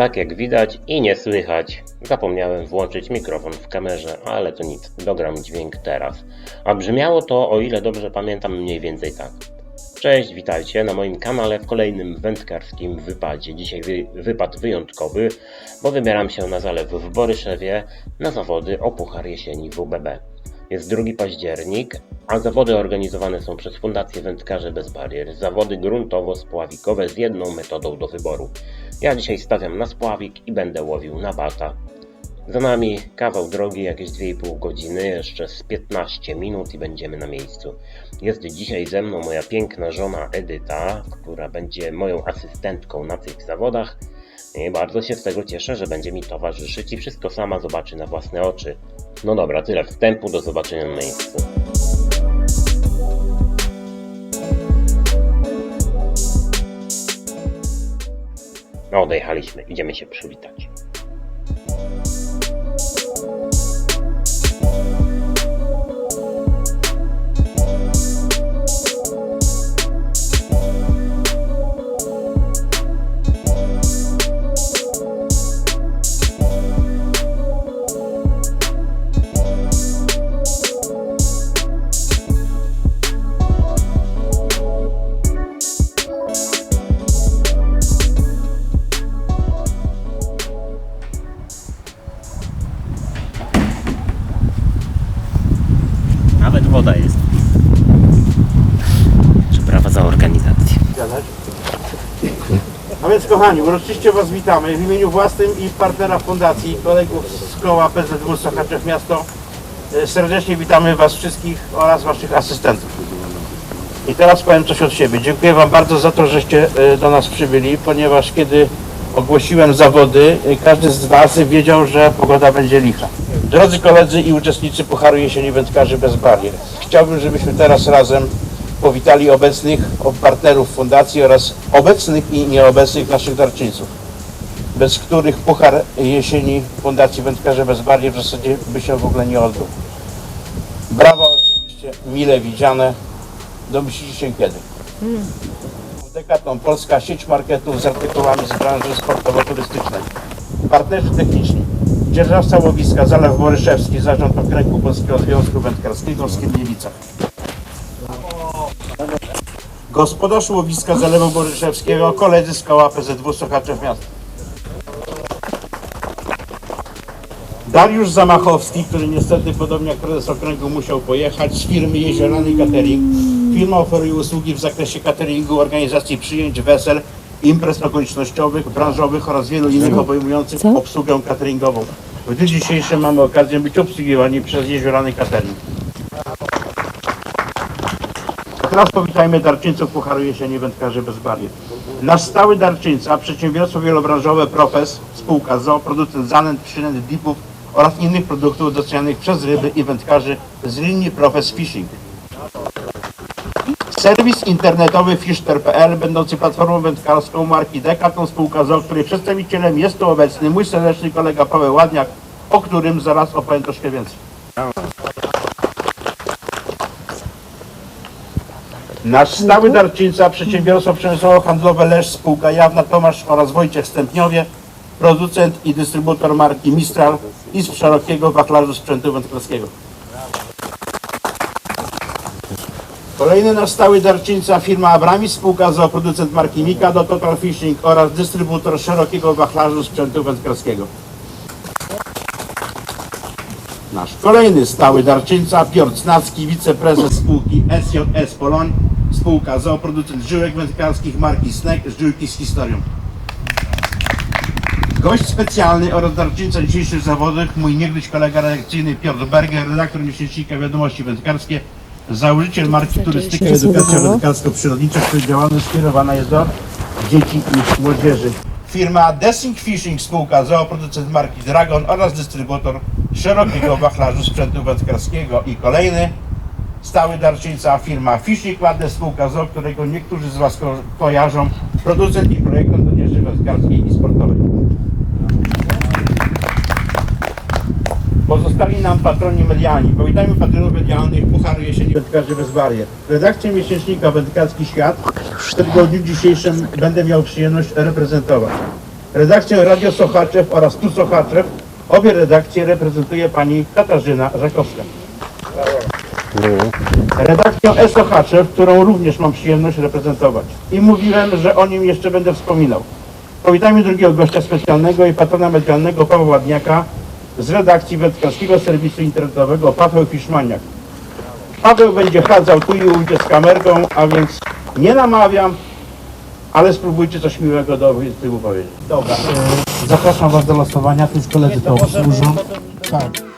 Tak jak widać i nie słychać, zapomniałem włączyć mikrofon w kamerze, ale to nic, dogram dźwięk teraz. A brzmiało to, o ile dobrze pamiętam, mniej więcej tak. Cześć, witajcie na moim kanale w kolejnym wędkarskim wypadzie. Dzisiaj wy, wypad wyjątkowy, bo wybieram się na zalew w Boryszewie na zawody o Puchar Jesieni WBB. Jest 2 październik, a zawody organizowane są przez Fundację Wędkarzy Bez Barier. Zawody gruntowo-spławikowe z jedną metodą do wyboru. Ja dzisiaj stawiam na spławik i będę łowił na bata. Za nami kawał drogi, jakieś 2,5 godziny, jeszcze z 15 minut i będziemy na miejscu. Jest dzisiaj ze mną moja piękna żona Edyta, która będzie moją asystentką na tych zawodach. I bardzo się z tego cieszę, że będzie mi towarzyszyć i wszystko sama zobaczy na własne oczy. No dobra, tyle wstępu, do zobaczenia na miejscu. No, idziemy się przywitać. Kochani, uroczyście Was witamy w imieniu własnym i partnera fundacji, kolegów z koła PZW Sochaczew Miasto. E, Serdecznie witamy Was wszystkich oraz Waszych asystentów. I teraz powiem coś od siebie. Dziękuję Wam bardzo za to, żeście e, do nas przybyli, ponieważ kiedy ogłosiłem zawody, e, każdy z Was wiedział, że pogoda będzie licha. Drodzy koledzy i uczestnicy Pucharu Jesieni Wędkarzy Bez Barier, chciałbym, żebyśmy teraz razem powitali obecnych partnerów fundacji oraz obecnych i nieobecnych naszych darczyńców, bez których Puchar Jesieni Fundacji Wędkarze Bez Barier w zasadzie by się w ogóle nie odbył. Brawa oczywiście, mile widziane. Domyślicie się kiedy? Decathlon Polska, sieć marketów z artykułami z branży sportowo-turystycznej. Partnerzy techniczni. Dzierżawca łowiska Zalew Boryszewski, Zarząd Okręgu Polskiego Związku Wędkarskiego w Skierniewicach. Gospodarz łowiska Zalewu Boryszewskiego, koledzy z koła PZW Sochaczew Miasto. Dariusz Zamachowski, który niestety podobnie jak prezes okręgu musiał pojechać z firmy Jeziorany Catering. Firma oferuje usługi w zakresie cateringu, organizacji przyjęć, wesel, imprez okolicznościowych, branżowych oraz wielu innych obejmujących obsługę cateringową. W dniu dzisiejszym mamy okazję być obsługiwani przez Jeziorany Catering. Teraz powitajmy darczyńców Pucharu Jesieni Wędkarzy Bez Barier. Nasz stały darczyńca, przedsiębiorstwo wielobranżowe Profes, spółka ZOO, producent zanęt, przynęt, dipów oraz innych produktów docenianych przez ryby i wędkarzy z linii Profes Fishing. Serwis internetowy fishter.pl, będący platformą wędkarską marki Decathlon, spółka ZOO, której przedstawicielem jest tu obecny mój serdeczny kolega Paweł Ładniak, o którym zaraz opowiem troszkę więcej. Nasz stały darczyńca, przedsiębiorstwo przemysłowo-handlowe Lesz, spółka jawna Tomasz oraz Wojciech Stępniowie, producent i dystrybutor marki Mistral i z szerokiego wachlarzu sprzętu wędkarskiego. Kolejny nasz stały darczyńca, firma Abramis, spółka za producent marki Mikado, Total Fishing oraz dystrybutor szerokiego wachlarzu sprzętu wędkarskiego. Nasz kolejny stały darczyńca, Piotr Cnacki, wiceprezes spółki SJS Poloń, spółka zooproducent żyłek wędkarskich marki Snek, żyłki z historią. Gość specjalny oraz darczyńca dzisiejszych zawodów, mój niegdyś kolega redakcyjny Piotr Berger, redaktor miesięcznika Wiadomości Wędkarskie, założyciel marki Turystyka i Edukacja Wędkarsko-Przyrodnicza, której działalność skierowana jest do dzieci i młodzieży. Firma Dessing Fishing, spółka zooproducent marki Dragon oraz dystrybutor szerokiego wachlarzu sprzętu wędkarskiego. I kolejny stały darczyńca firma Fishing Ładne, spółka ZOO, którego niektórzy z Was ko- kojarzą, producent i projektant odzieży wędkarskiej i sportowej. Pozostali nam patroni medialni. Powitajmy patronów medialnych Pucharu Jesieni Wędkarzy Bez Barier. Redakcję miesięcznika Wędkarski Świat, którego w dniu dzisiejszym będę miał przyjemność reprezentować. redakcję Radio Sochaczew oraz Tu Sochaczew. Obie redakcje reprezentuje pani Katarzyna Żakowska. Redakcję Sochaczew, którą również mam przyjemność reprezentować. I mówiłem, że o nim jeszcze będę wspominał. Powitajmy drugiego gościa specjalnego i patrona medialnego Pawła Ładniaka z redakcji Watykańskiego Serwisu Internetowego Paweł Fiszmaniak. Paweł będzie chadzał tu i ujdzie z kamerką, a więc nie namawiam, ale spróbujcie coś miłego do tyłu powiedzieć. Dobra, zapraszam Was do losowania, tu już koledzy to obsłużą. Tak.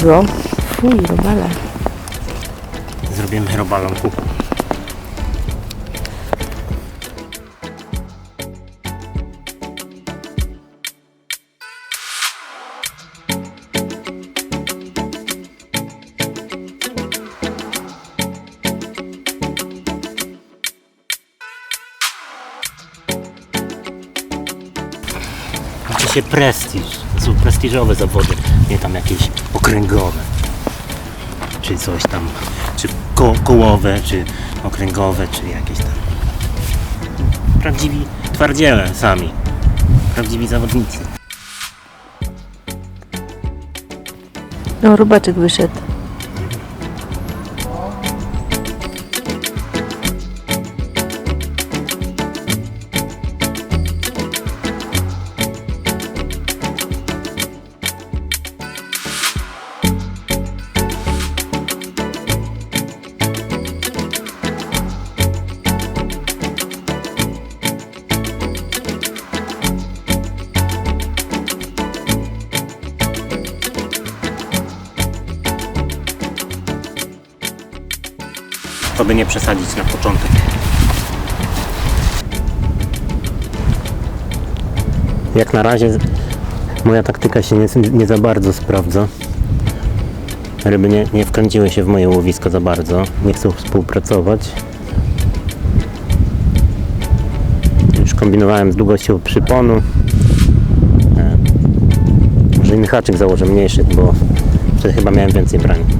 Było? Fuj, robale. Zrobimy robalonku. Liczy się prestiż. Są prestiżowe zawody, nie tam jakieś okręgowe czy coś tam, czy ko kołowe, czy okręgowe, czy jakieś tam. Prawdziwi twardziele sami. Prawdziwi zawodnicy. No, robaczek wyszedł. To by nie przesadzić na początek. Jak na razie moja taktyka się nie, nie za bardzo sprawdza. Ryby nie, nie wkręciły się w moje łowisko za bardzo. Nie chcą współpracować. Już kombinowałem z długością przyponu. E, Może inny haczyk założę mniejszy, bo wtedy chyba miałem więcej brań.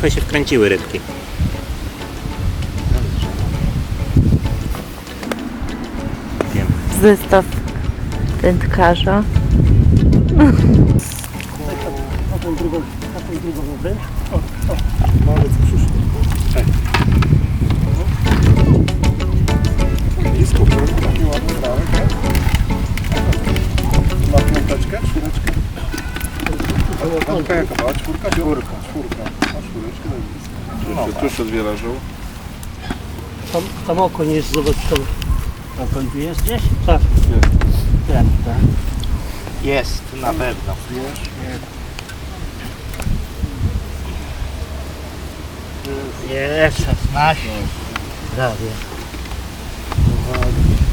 Trochę się wkręciły rybki. Zestaw wędkarza. Blisko. Tuż, wielażą. Tam, tam okoń jest, zobacz tam. Okoń tu jest gdzieś? Tak. Ten, tak. Jest, na pewno. Jest 16. Prawie. Puśćcie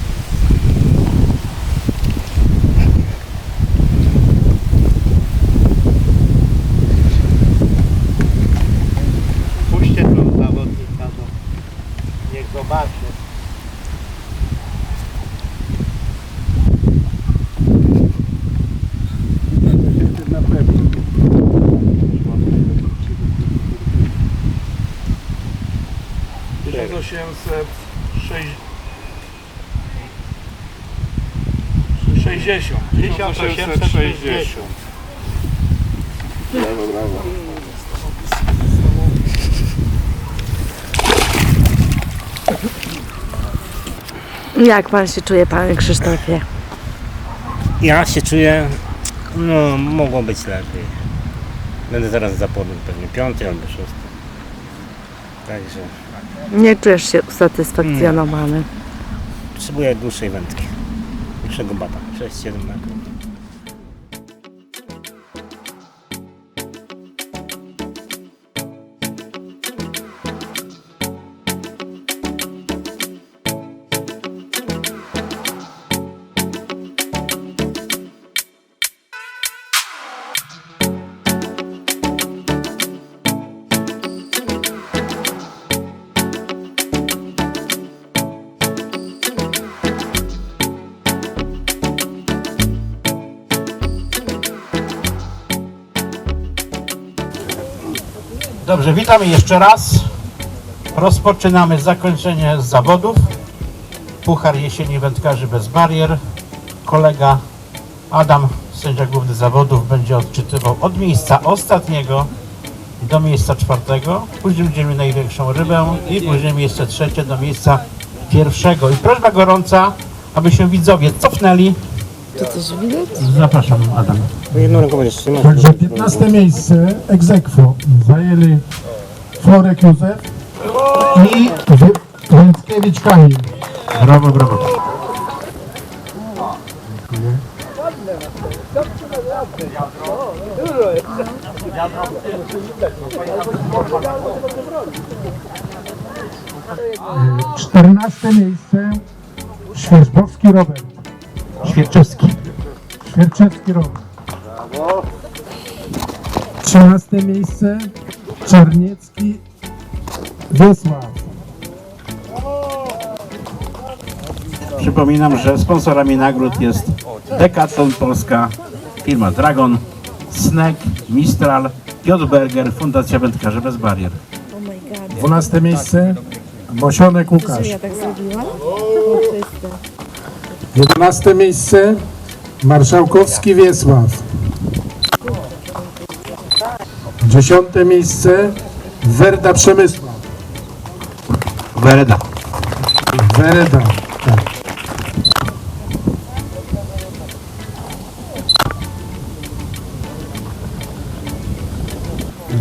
1860. 1860. Brawo, brawo. Jak pan się czuje, panie Krzysztofie? Ja się czuję, no mogło być lepiej. Będę zaraz zapodny pewnie piąty albo szósty. Także Nie czujesz się usatysfakcjonowany. potrzebuję dłuższej wędki. Dłuższego bata. 6-7 metrów. Dobrze, witamy jeszcze raz. Rozpoczynamy zakończenie zawodów. Puchar jesieni wędkarzy bez barier. Kolega Adam, sędzia główny zawodów, będzie odczytywał od miejsca ostatniego do miejsca czwartego. Później będziemy największą rybę i później miejsce trzecie do miejsca pierwszego. I prośba gorąca, aby się widzowie cofnęli. Tu coś widać? Zapraszam Adam. Jedną ręką będziesz trzymać. Także 15 miejsce aequo zajęli Florek Józef i Więckiewicz Kamil. Brawo, brawo. E, 14 miejsce Świerzbowski Robert. Świerczewski. Świerczewski Robert. 13 miejsce Czarniecki Wiesław. Przypominam, że sponsorami nagród jest Decathlon Polska, firma Dragon, Snack, Mistral, Piotr Berger, Fundacja Wędkarzy Bez Barier. Oh my god. 12 miejsce Bosionek Łukasz. Ja tak zrobiłam? 11 miejsce Marszałkowski Wiesław. 10 miejsce Werda Przemysław. Wereda. Wereda. Tak.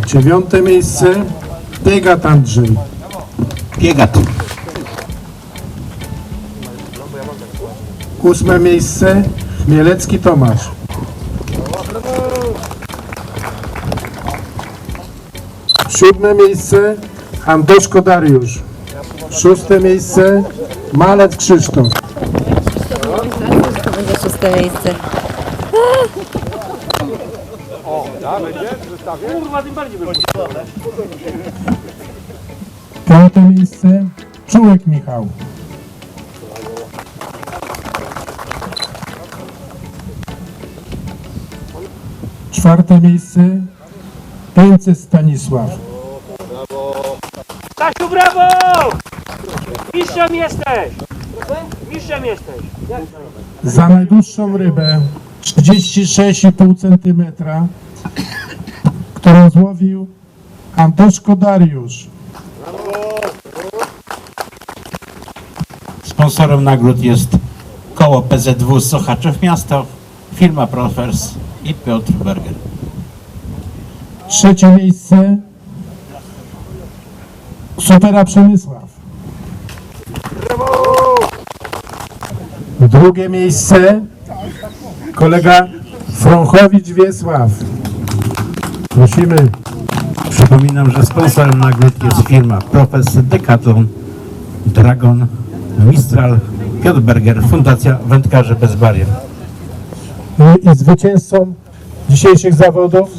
Dziewiąte miejsce Tegat Andrzej. Piegat. Ósme miejsce Chmielecki Tomasz. Siódme miejsce Andoszko Dariusz. Szóste miejsce Malec Krzysztof. To będzie szóste miejsce. Piąte miejsce Czułek Michał. Czwarte miejsce Pęce Stanisław. Stasiu, brawo! Mistrzem jesteś! Mistrzem jesteś! Za najdłuższą rybę 36,5 cm, którą złowił Antoszko Dariusz. Sponsorem nagród jest koło PZW Sochaczew Miasto, firma Profers i Piotr Berger. Trzecie miejsce Supera Przemysław. Drugie miejsce kolega Frąchowicz Wiesław. Prosimy. Przypominam, że sponsorem nagród jest firma Profes Decathlon, Dragon, Mistral, Piotr Berger, Fundacja Wędkarzy Bez Barier. I, zwycięzcą dzisiejszych zawodów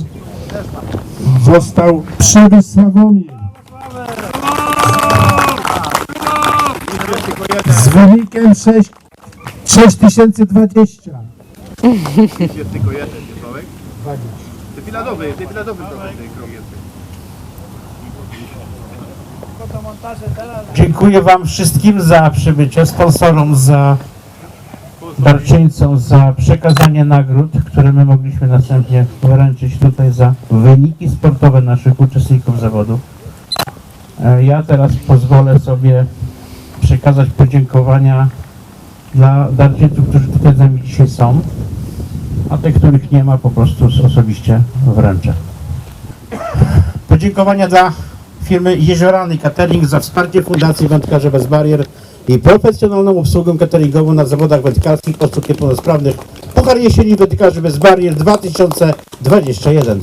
został Przybysz Sławomir. Z wynikiem 6, 6020. Jest tylko jeden, trochę tej krąg jest. Dziękuję Wam wszystkim za przybycie, sponsorom za darczyńcom za przekazanie nagród, które my mogliśmy następnie wręczyć tutaj za wyniki sportowe naszych uczestników zawodów. E, Ja teraz pozwolę sobie przekazać podziękowania dla darczyńców, którzy tutaj z nami dzisiaj są. a tych, których nie ma, po prostu osobiście wręczę. Podziękowania dla firmy Jeziorany Catering za wsparcie Fundacji Wędkarze Bez Barier i profesjonalną obsługę cateringową na zawodach wędkarskich osób niepełnosprawnych Puchar Jesieni Wędkarzy Bez Barier 2021.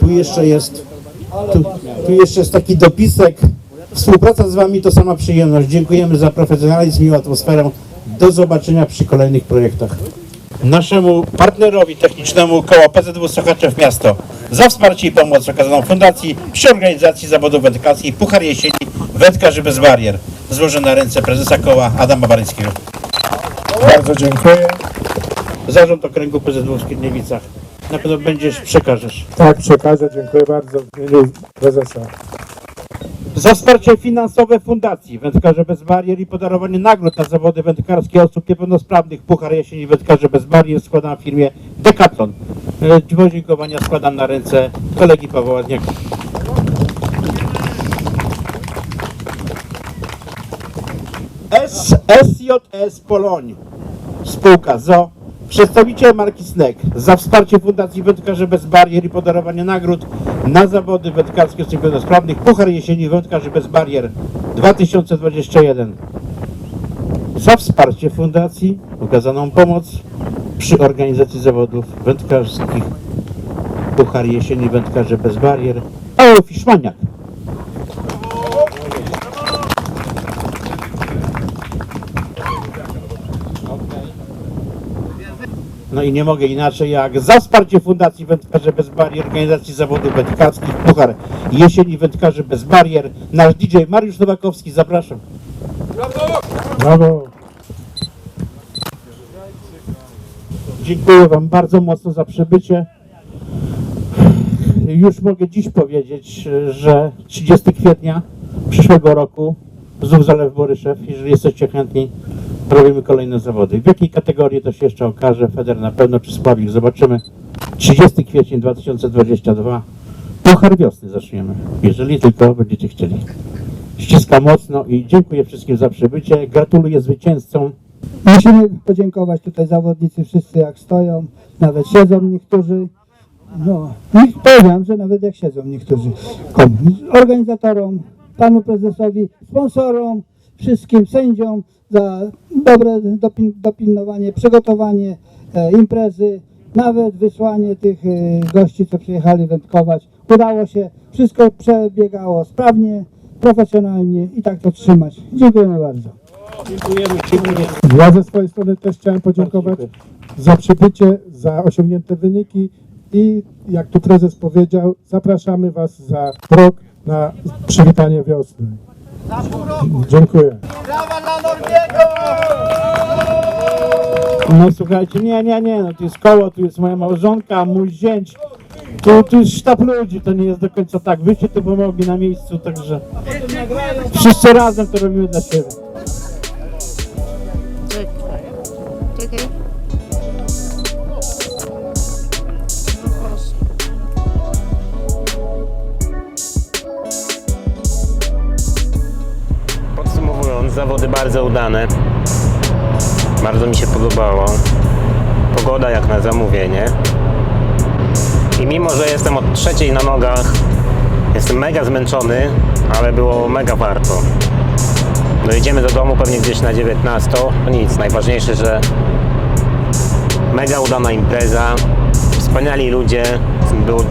Tu jeszcze jest, tu, tu jeszcze jest taki dopisek. Współpraca z Wami to sama przyjemność. Dziękujemy za profesjonalizm i atmosferę. Do zobaczenia przy kolejnych projektach. Naszemu partnerowi technicznemu koła PZW Sochaczew Miasto za wsparcie i pomoc okazaną Fundacji przy organizacji zawodów wędkarskich Puchar Jesieni Wędkarzy Bez Barier. Złożę na ręce prezesa koła Adama Baryńskiego. Bardzo dziękuję. Zarząd Okręgu PZW w Skierniewicach. Na pewno będziesz, przekażesz. Tak, przekażę. Dziękuję bardzo w imieniu prezesa. Za wsparcie finansowe Fundacji Wędkarze Bez Barier i podarowanie nagród na zawody wędkarskie osób niepełnosprawnych Puchar Jesieni Wędkarze Bez Barier składam firmie Decathlon. E, Podziękowania składam na ręce kolegi Pawła Ładniaka. SJS Poloń, spółka ZO, przedstawiciel marki Snek za wsparcie Fundacji Wędkarze Bez Barier i podarowanie nagród na zawody wędkarskie osób niepełnosprawnych Puchar Jesieni Wędkarzy Bez Barier 2021. Za wsparcie Fundacji, okazaną pomoc przy organizacji zawodów wędkarskich Puchar Jesieni Wędkarze Bez Barier Paweł Fiszmaniak. No i nie mogę inaczej jak za wsparcie Fundacji Wędkarze Bez Barier, organizacji zawodów wędkarskich Puchar Jesieni Wędkarzy Bez Barier, nasz DJ Mariusz Nowakowski, zapraszam. Brawo. Dziękuję Wam bardzo mocno za przybycie. Już mogę dziś powiedzieć, że 30 kwietnia przyszłego roku znów Zalew Boryszew, jeżeli jesteście chętni, robimy kolejne zawody. W jakiej kategorii to się jeszcze okaże, Feder na pewno czy Spławik, zobaczymy. 30 kwiecień 2022, Puchar Wiosny zaczniemy, jeżeli tylko będziecie chcieli. Ściskam mocno i dziękuję wszystkim za przybycie, gratuluję zwycięzcom. Musimy podziękować tutaj zawodnicy wszyscy jak stoją, nawet siedzą niektórzy. No, powiedziałem, że nawet jak siedzą niektórzy. Organizatorom, panu prezesowi, sponsorom, wszystkim sędziom za dobre dopilnowanie, przygotowanie e, imprezy, nawet wysłanie tych e, gości, co przyjechali wędkować. Udało się, wszystko przebiegało sprawnie, profesjonalnie i tak to trzymać. Dziękujemy bardzo. Dziękujemy, dziękuję. Ja ze swojej strony też chciałem podziękować za przybycie, za osiągnięte wyniki i jak tu prezes powiedział, zapraszamy Was za rok na przywitanie wiosny. Dziękuję. No słuchajcie, nie, nie, nie, no tu jest koło, tu jest moja małżonka, mój zięć, tu, tu jest sztab ludzi, to nie jest do końca tak, wyście tu pomogli na miejscu, także wszyscy razem to robimy dla siebie. Bardzo udane. Bardzo mi się podobało. Pogoda jak na zamówienie. I mimo, że jestem od trzeciej na nogach, jestem mega zmęczony, ale było mega warto. Dojedziemy do domu pewnie gdzieś na 19. No nic, najważniejsze, że mega udana impreza, wspaniali ludzie, było,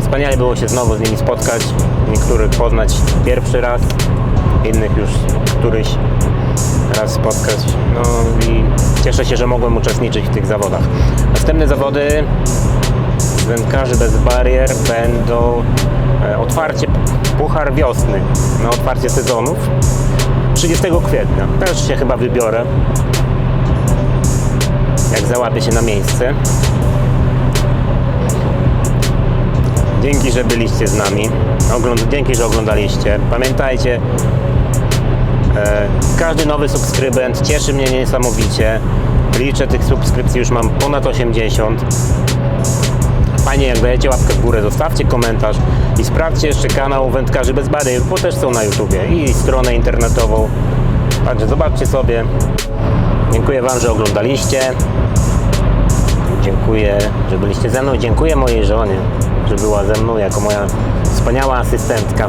wspaniale było się znowu z nimi spotkać, niektórych poznać pierwszy raz, innych już któryś raz spotkać. No i cieszę się, że mogłem uczestniczyć w tych zawodach. Następne zawody wędkarzy bez barier będą e, otwarcie Puchar Wiosny na otwarcie sezonów 30 kwietnia. Też się chyba wybiorę, jak załapię się na miejsce. Dzięki, że byliście z nami. Ogląd- dzięki, że oglądaliście. Pamiętajcie, każdy nowy subskrybent cieszy mnie niesamowicie. Liczę tych subskrypcji, już mam ponad 80. Fajnie, jak dajecie łapkę w górę, zostawcie komentarz i sprawdźcie jeszcze kanał Wędkarzy Bez Barier, bo też są na YouTubie i stronę internetową. Także zobaczcie sobie. Dziękuję Wam, że oglądaliście. Dziękuję, że byliście ze mną. Dziękuję mojej żonie, że była ze mną jako moja wspaniała asystentka.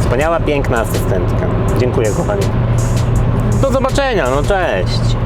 Wspaniała, piękna asystentka. Dziękuję, kochani. Do zobaczenia, no cześć.